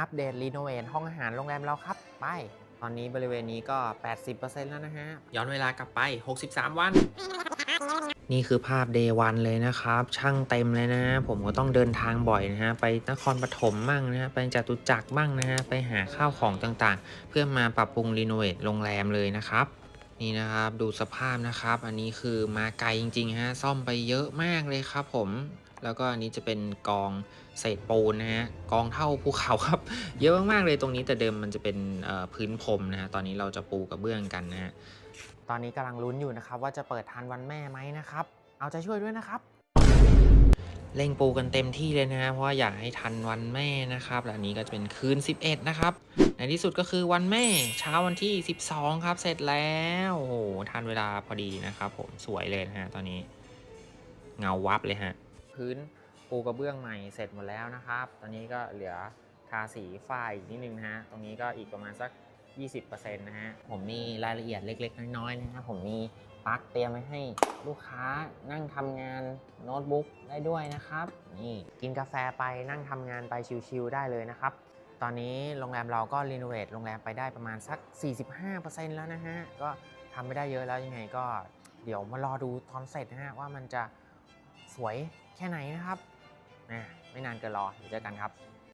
อัปเดตรีโนเวทห้องอาหารโรงแรมเราครับ ไป ตอนนี้บริเวณนี้ก็ 80%แล้วนะฮะ ย้อนเวลากลับไป 63 วัน นี่คือภาพ day วันเลยนะครับ ช่างเต็มเลยนะ ผมก็ต้องเดินทางบ่อยนะฮะ ไปนครปฐมบ้างนะฮะ ไปจตุจักรบ้างนะฮะ ไปหาข้าวของต่างๆ เพื่อมาปรับปรุงรีโนเวทโรงแรมเลยนะครับ นี่นะครับดูสภาพนะครับ อันนี้คือมาไกลจริงๆฮะซ่อมไปเยอะมากเลยครับผม แล้วก็อันนี้จะเป็นกองเศษปูนนะฮะกองเท่าภูเขาครับ เยอะมากๆเลยตรงนี้แต่เดิมมันจะเป็นพื้นพรมนะฮะตอนนี้เราจะปูกระเบื้องกันนะฮะตอนนี้กำลังลุ้นอยู่นะครับว่าจะเปิดทันวันแม่ไหมนะครับ เอาใจช่วยด้วยนะครับ เร่งปูกันเต็มที่เลยนะฮะเพราะอยากให้ทันวันแม่นะครับและนนี้ก็จะเป็นคืน 11 นะครับ ในที่สุดก็คือวันแม่เช้าวันที่ 12 ครับ เสร็จแล้วโอ้โหทันเวลาพอดีนะครับ ผมสวยเลยนะฮะตอนนี้ เงาวับเลยฮะพื้นปูกระเบื้องใหม่เสร็จหมดแล้วนะครับ ตอนนี้ก็เหลือทาสีฝ้าอีกนิดนึงนะฮะตรงนี้ก็อีกประมาณสัก 20%นะฮะ ผมมีรายละเอียดเล็ก ๆ น้อยๆนะครับผมมีปลั๊กเตรียมไว้ให้ลูกค้านั่งทำงานโน้ตบุ๊กได้ด้วยนะครับ นี่กินกาแฟไปนั่งทำงานไปชิลๆได้เลยนะครับ ตอนนี้โรงแรมเราก็รีโนเวทโรงแรมไปได้ประมาณสัก 45%แล้วนะฮะ ก็ทำไม่ได้เยอะแล้วยังไงก็เดี๋ยวมารอดูตอนเสร็จนะฮะว่ามันจะสวยแค่ไหนนะครับนะไม่นานเกินรอเดี๋ยวเจอกันครับ